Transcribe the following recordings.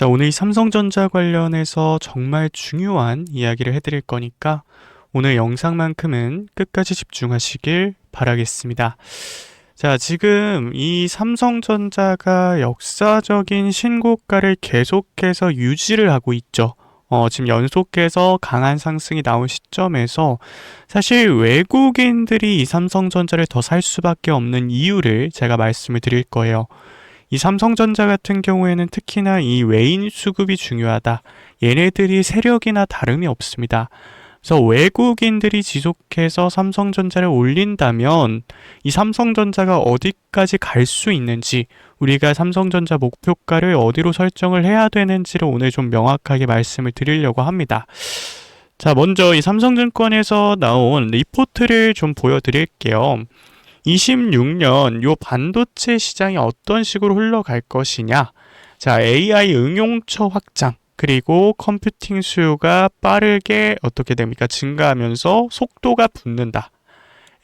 자, 오늘 이 삼성전자 관련해서 정말 중요한 이야기를 해드릴 거니까 오늘 영상만큼은 끝까지 집중하시길 바라겠습니다. 자, 지금 이 삼성전자가 역사적인 신고가를 계속해서 유지를 하고 있죠. 어, 지금 연속해서 강한 상승이 나온 시점에서 사실 외국인들이 이 삼성전자를 더 살 수밖에 없는 이유를 제가 말씀을 드릴 거예요. 이 삼성전자 같은 경우에는 특히나 이 외인 수급이 중요하다. 얘네들이 세력이나 다름이 없습니다. 그래서 외국인들이 지속해서 삼성전자를 올린다면 이 삼성전자가 어디까지 갈 수 있는지 우리가 삼성전자 목표가를 어디로 설정을 해야 되는지를 오늘 좀 명확하게 말씀을 드리려고 합니다. 자, 먼저 이 삼성증권에서 나온 리포트를 좀 보여드릴게요. 26년 요 반도체 시장이 어떤 식으로 흘러갈 것이냐. 자, AI 응용처 확장. 그리고 컴퓨팅 수요가 빠르게 어떻게 됩니까? 증가하면서 속도가 붙는다.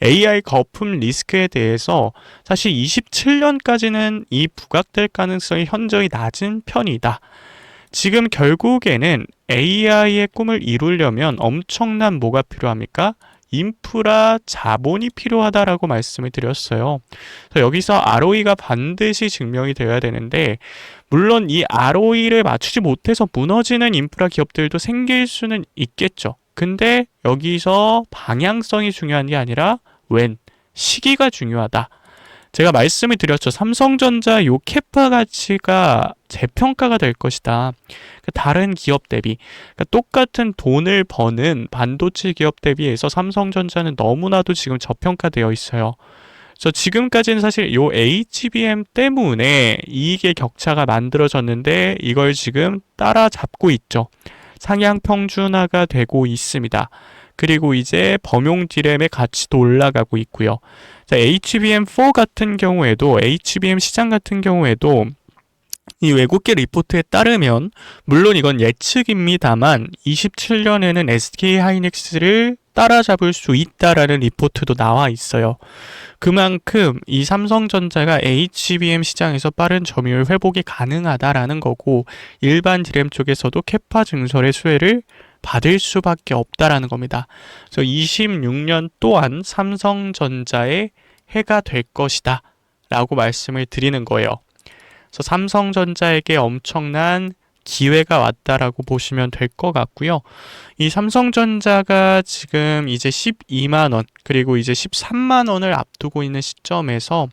AI 거품 리스크에 대해서 사실 27년까지는 이 부각될 가능성이 현저히 낮은 편이다. 지금 결국에는 AI의 꿈을 이루려면 엄청난 뭐가 필요합니까? 인프라 자본이 필요하다라고 말씀을 드렸어요. 그래서 여기서 ROE가 반드시 증명이 되어야 되는데 물론 이 ROE를 맞추지 못해서 무너지는 인프라 기업들도 생길 수는 있겠죠. 근데 여기서 방향성이 중요한 게 아니라 웬 시기가 중요하다. 제가 말씀을 드렸죠. 삼성전자 요 캐파 가치가 재평가가 될 것이다. 그 다른 기업 대비 그러니까 똑같은 돈을 버는 반도체 기업 대비해서 삼성전자는 너무나도 지금 저평가되어 있어요. 그래서 지금까지는 사실 요 HBM 때문에 이익의 격차가 만들어졌는데 이걸 지금 따라잡고 있죠. 상향 평준화가 되고 있습니다. 그리고 이제 범용 디램의 가치도 올라가고 있고요. 자, HBM4 같은 경우에도 HBM 시장 같은 경우에도 이 외국계 리포트에 따르면 물론 이건 예측입니다만 27년에는 SK 하이닉스를 따라잡을 수 있다라는 리포트도 나와 있어요. 그만큼 이 삼성전자가 HBM 시장에서 빠른 점유율 회복이 가능하다라는 거고 일반 디램 쪽에서도 캐파 증설의 수혜를 받을 수밖에 없다라는 겁니다. 그래서 26년 또한 삼성전자의 해가 될 것이다. 라고 말씀을 드리는 거예요. 그래서 삼성전자에게 엄청난 기회가 왔다라고 보시면 될 것 같고요. 이 삼성전자가 지금 이제 12만 원 그리고 이제 13만 원을 앞두고 있는 시점에서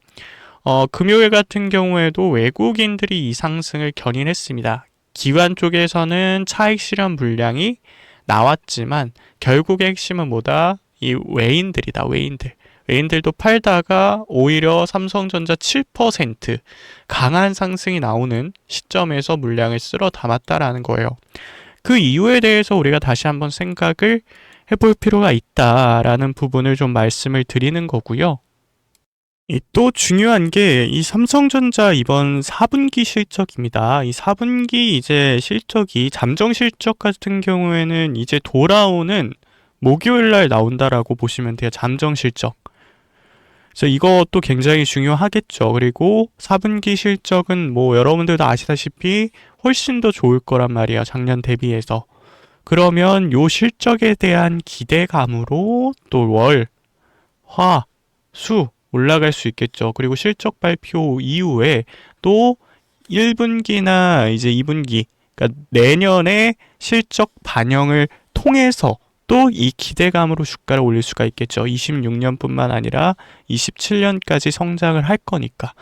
어, 금요일 같은 경우에도 외국인들이 이 상승을 견인했습니다. 기관 쪽에서는 차익 실현 물량이 나왔지만 결국의 핵심은 뭐다? 이 외인들이다. 외인들. 외인들도 팔다가 오히려 삼성전자 7% 강한 상승이 나오는 시점에서 물량을 쓸어 담았다라는 거예요. 그 이유에 대해서 우리가 다시 한번 생각을 해볼 필요가 있다라는 부분을 좀 말씀을 드리는 거고요. 또 중요한 게 이 삼성전자 이번 4분기 실적입니다. 이 4분기 이제 실적이 잠정 실적 같은 경우에는 이제 돌아오는 목요일 날 나온다라고 보시면 돼요. 잠정 실적. 그래서 이것도 굉장히 중요하겠죠. 그리고 4분기 실적은 뭐 여러분들도 아시다시피 훨씬 더 좋을 거란 말이야. 작년 대비해서. 그러면 요 실적에 대한 기대감으로 또 월, 화, 수 올라갈 수 있겠죠. 그리고 실적 발표 이후에 또 1분기나 이제 2분기, 그러니까 내년에 실적 반영을 통해서 또 이 기대감으로 주가를 올릴 수가 있겠죠. 26년뿐만 아니라 27년까지 성장을 할 거니까.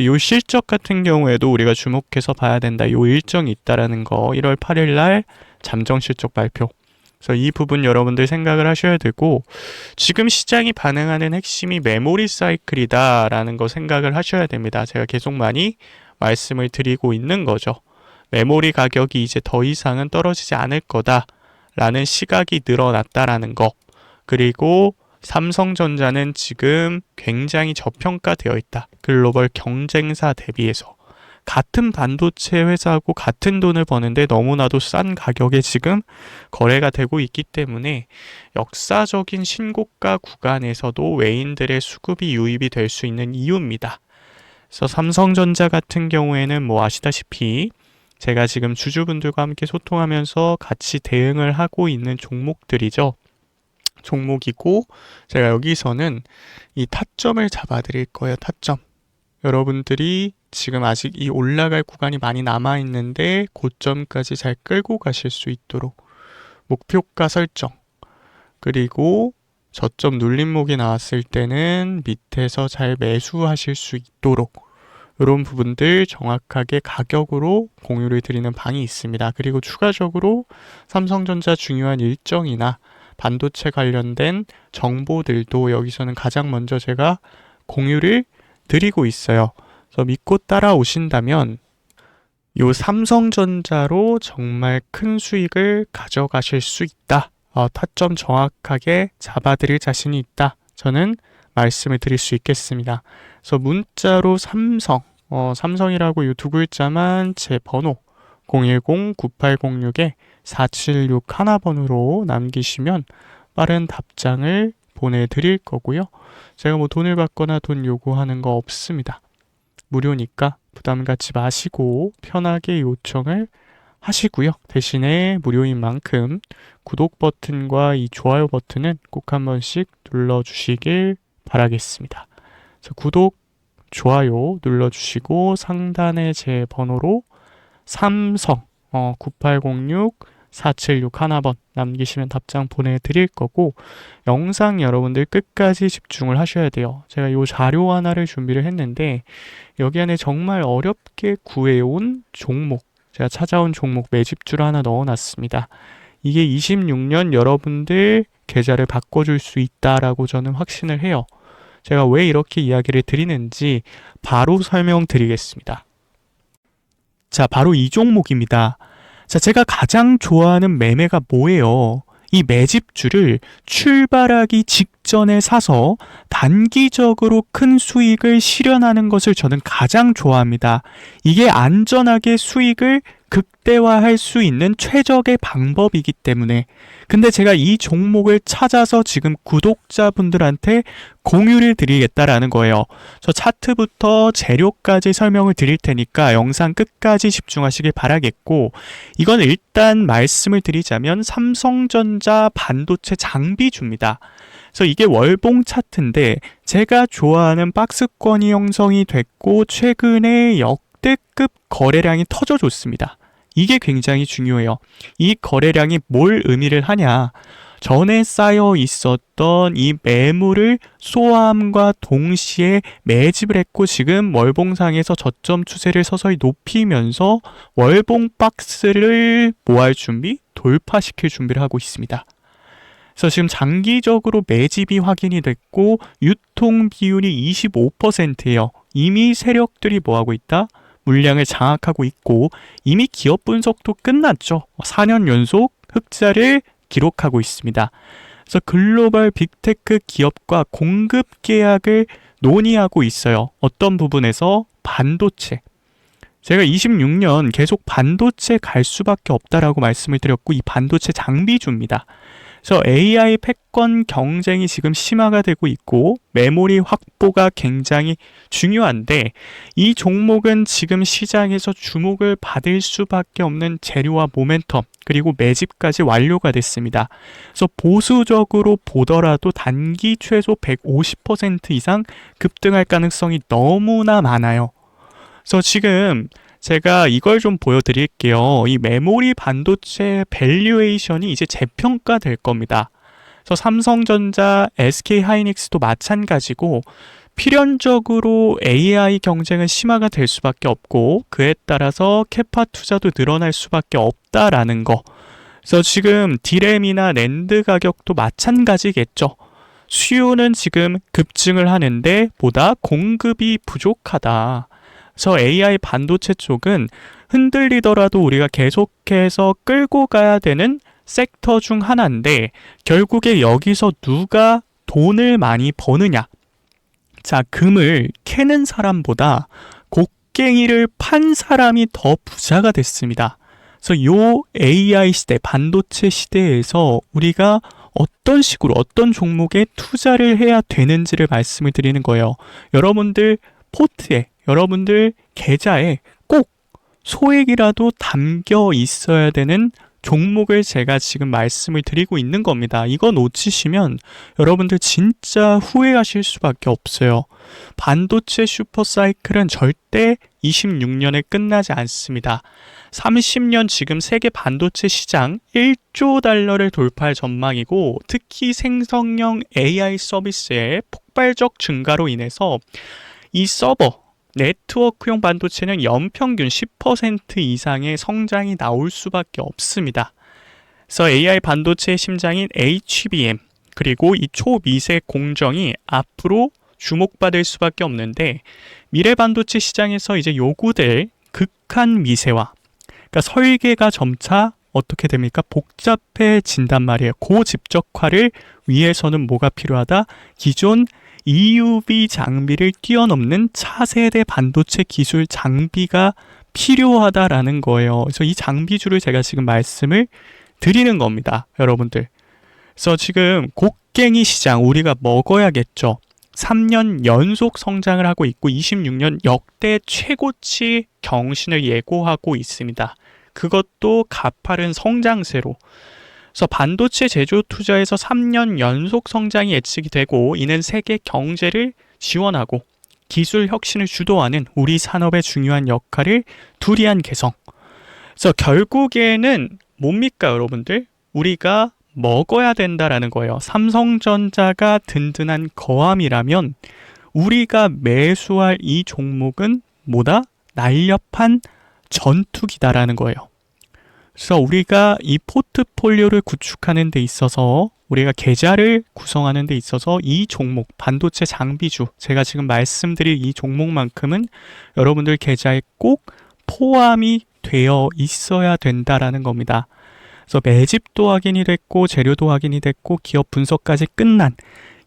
요 실적 같은 경우에도 우리가 주목해서 봐야 된다. 요 일정이 있다라는 거 1월 8일 날 잠정 실적 발표. 그래서 이 부분 여러분들 생각을 하셔야 되고 지금 시장이 반응하는 핵심이 메모리 사이클이다라는 거 생각을 하셔야 됩니다. 제가 계속 많이 말씀을 드리고 있는 거죠. 메모리 가격이 이제 더 이상은 떨어지지 않을 거다라는 시각이 늘어났다라는 거. 그리고 삼성전자는 지금 굉장히 저평가되어 있다. 글로벌 경쟁사 대비해서. 같은 반도체 회사하고 같은 돈을 버는데 너무나도 싼 가격에 지금 거래가 되고 있기 때문에 역사적인 신고가 구간에서도 외인들의 수급이 유입이 될 수 있는 이유입니다. 그래서 삼성전자 같은 경우에는 뭐 아시다시피 제가 지금 주주분들과 함께 소통하면서 같이 대응을 하고 있는 종목들이죠. 종목이고 제가 여기서는 이 타점을 잡아 드릴 거예요. 타점. 여러분들이 지금 아직 이 올라갈 구간이 많이 남아 있는데 고점까지 잘 끌고 가실 수 있도록 목표가 설정 그리고 저점 눌림목이 나왔을 때는 밑에서 잘 매수하실 수 있도록 이런 부분들 정확하게 가격으로 공유를 드리는 방이 있습니다. 그리고 추가적으로 삼성전자 중요한 일정이나 반도체 관련된 정보들도 여기서는 가장 먼저 제가 공유를 드리고 있어요. 그래서 믿고 따라오신다면 요 삼성전자로 정말 큰 수익을 가져가실 수 있다. 어, 타점 정확하게 잡아드릴 자신이 있다. 저는 말씀을 드릴 수 있겠습니다. 그래서 문자로 삼성, 어, 삼성이라고 이 두 글자만 제 번호 010-9806에 476 하나번으로 남기시면 빠른 답장을 보내드릴 거고요. 제가 뭐 돈을 받거나 돈 요구하는 거 없습니다. 무료니까 부담 갖지 마시고 편하게 요청을 하시고요. 대신에 무료인 만큼 구독 버튼과 이 좋아요 버튼은 꼭 한 번씩 눌러주시길 바라겠습니다. 구독, 좋아요 눌러주시고 상단에 제 번호로 삼성 어, 9806 476 하나번 남기시면 답장 보내드릴 거고 영상 여러분들 끝까지 집중을 하셔야 돼요. 제가 이 자료 하나를 준비를 했는데 여기 안에 정말 어렵게 구해온 종목 제가 찾아온 종목 매집주를 하나 넣어놨습니다. 이게 26년 여러분들 계좌를 바꿔줄 수 있다라고 저는 확신을 해요. 제가 왜 이렇게 이야기를 드리는지 바로 설명드리겠습니다. 자, 바로 이 종목입니다. 자, 제가 가장 좋아하는 매매가 뭐예요? 이 매집주를 출발하기 직전에 사서 단기적으로 큰 수익을 실현하는 것을 저는 가장 좋아합니다. 이게 안전하게 수익을 극대화할 수 있는 최적의 방법이기 때문에 근데 제가 이 종목을 찾아서 지금 구독자분들한테 공유를 드리겠다라는 거예요. 저 차트부터 재료까지 설명을 드릴 테니까 영상 끝까지 집중하시길 바라겠고 이건 일단 말씀을 드리자면 삼성전자 반도체 장비주입니다. 그래서 이게 월봉 차트인데 제가 좋아하는 박스권이 형성이 됐고 최근에 역대급 거래량이 터져줬습니다. 이게 굉장히 중요해요. 이 거래량이 뭘 의미를 하냐? 전에 쌓여 있었던 이 매물을 소화함과 동시에 매집을 했고 지금 월봉상에서 저점 추세를 서서히 높이면서 월봉 박스를 모할 준비, 돌파시킬 준비를 하고 있습니다. 그래서 지금 장기적으로 매집이 확인이 됐고 유통 비율이 25%예요. 이미 세력들이 뭐 하고 있다? 물량을 장악하고 있고 이미 기업 분석도 끝났죠. 4년 연속 흑자를 기록하고 있습니다. 그래서 글로벌 빅테크 기업과 공급 계약을 논의하고 있어요. 어떤 부분에서 반도체. 제가 26년 계속 반도체 갈 수밖에 없다라고 말씀을 드렸고 이 반도체 장비주입니다. 그래서 AI 패권 경쟁이 지금 심화가 되고 있고 메모리 확보가 굉장히 중요한데 이 종목은 지금 시장에서 주목을 받을 수밖에 없는 재료와 모멘텀 그리고 매집까지 완료가 됐습니다. 그래서 보수적으로 보더라도 단기 최소 150% 이상 급등할 가능성이 너무나 많아요. 그래서 지금 제가 이걸 좀 보여드릴게요. 이 메모리 반도체 밸류에이션이 이제 재평가 될 겁니다. 그래서 삼성전자, SK 하이닉스도 마찬가지고 필연적으로 AI 경쟁은 심화가 될 수밖에 없고 그에 따라서 캐파 투자도 늘어날 수밖에 없다라는 거. 그래서 지금 디램이나 랜드 가격도 마찬가지겠죠. 수요는 지금 급증을 하는데 보다 공급이 부족하다. 저 AI 반도체 쪽은 흔들리더라도 우리가 계속해서 끌고 가야 되는 섹터 중 하나인데 결국에 여기서 누가 돈을 많이 버느냐. 자, 금을 캐는 사람보다 곡괭이를 판 사람이 더 부자가 됐습니다. 그래서 요 AI 시대, 반도체 시대에서 우리가 어떤 식으로 어떤 종목에 투자를 해야 되는지를 말씀을 드리는 거예요. 여러분들 포트에 여러분들 계좌에 꼭 소액이라도 담겨 있어야 되는 종목을 제가 지금 말씀을 드리고 있는 겁니다. 이거 놓치시면 여러분들 진짜 후회하실 수밖에 없어요. 반도체 슈퍼사이클은 절대 26년에 끝나지 않습니다. 30년 지금 세계 반도체 시장 1조 달러를 돌파할 전망이고 특히 생성형 AI 서비스의 폭발적 증가로 인해서 이 서버 네트워크용 반도체는 연평균 10% 이상의 성장이 나올 수밖에 없습니다. 그래서 AI 반도체의 심장인 HBM 그리고 이 초미세 공정이 앞으로 주목받을 수밖에 없는데 미래 반도체 시장에서 이제 요구될 극한 미세화 그러니까 설계가 점차 어떻게 됩니까? 복잡해진단 말이에요. 고집적화를 위해서는 뭐가 필요하다? 기존 EUV 장비를 뛰어넘는 차세대 반도체 기술 장비가 필요하다라는 거예요. 그래서 이 장비주를 제가 지금 말씀을 드리는 겁니다. 여러분들. 그래서 지금 곡괭이 시장 우리가 먹어야겠죠. 3년 연속 성장을 하고 있고 26년 역대 최고치 경신을 예고하고 있습니다. 그것도 가파른 성장세로. 그래서 반도체 제조 투자에서 3년 연속 성장이 예측이 되고 이는 세계 경제를 지원하고 기술 혁신을 주도하는 우리 산업의 중요한 역할을 두리안 개성. 그래서 결국에는 뭡니까 여러분들? 우리가 먹어야 된다라는 거예요. 삼성전자가 든든한 거함이라면 우리가 매수할 이 종목은 뭐다? 날렵한 전투기다라는 거예요. 그래서 우리가 이 포트폴리오를 구축하는 데 있어서 우리가 계좌를 구성하는 데 있어서 이 종목 반도체 장비주 제가 지금 말씀드릴 이 종목만큼은 여러분들 계좌에 꼭 포함이 되어 있어야 된다라는 겁니다. 그래서 매집도 확인이 됐고 재료도 확인이 됐고 기업 분석까지 끝난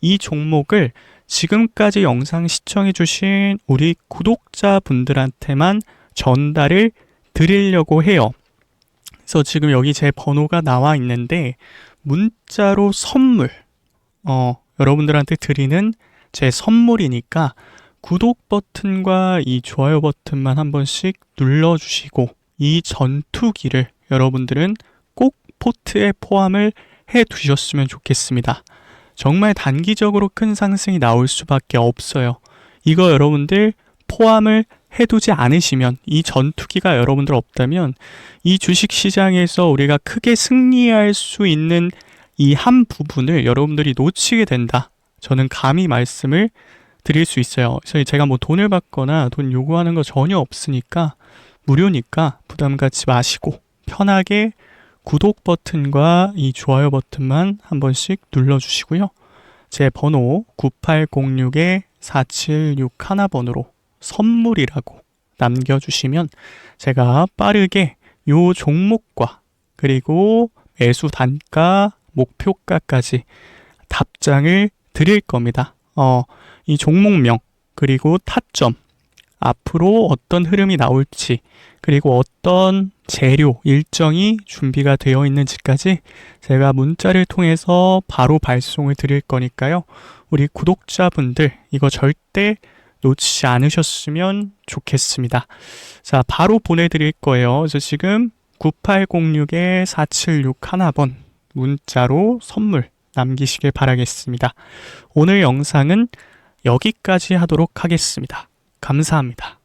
이 종목을 지금까지 영상 시청해 주신 우리 구독자분들한테만 전달을 드리려고 해요. 그래서 지금 여기 제 번호가 나와 있는데 문자로 선물 어 여러분들한테 드리는 제 선물이니까 구독 버튼과 이 좋아요 버튼만 한 번씩 눌러 주시고 이 전투기를 여러분들은 꼭 포트에 포함을 해 두셨으면 좋겠습니다. 정말 단기적으로 큰 상승이 나올 수밖에 없어요. 이거 여러분들 포함을 해두지 않으시면 이 전투기가 여러분들 없다면 이 주식 시장에서 우리가 크게 승리할 수 있는 이 한 부분을 여러분들이 놓치게 된다. 저는 감히 말씀을 드릴 수 있어요. 그래서 제가 뭐 돈을 받거나 돈 요구하는 거 전혀 없으니까 무료니까 부담 갖지 마시고 편하게 구독 버튼과 이 좋아요 버튼만 한 번씩 눌러주시고요. 제 번호 9806-4761번으로 선물이라고 남겨주시면 제가 빠르게 요 종목과 그리고 매수 단가, 목표가까지 답장을 드릴 겁니다. 어, 이 종목명, 그리고 타점, 앞으로 어떤 흐름이 나올지, 그리고 어떤 재료, 일정이 준비가 되어 있는지까지 제가 문자를 통해서 바로 발송을 드릴 거니까요. 우리 구독자분들, 이거 절대 놓치지 않으셨으면 좋겠습니다. 자, 바로 보내드릴 거예요. 그래서 지금 9806-4761번 문자로 선물 남기시길 바라겠습니다. 오늘 영상은 여기까지 하도록 하겠습니다. 감사합니다.